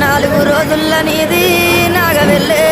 నాలుగు రోజుల నీది నాగవెళ్ళే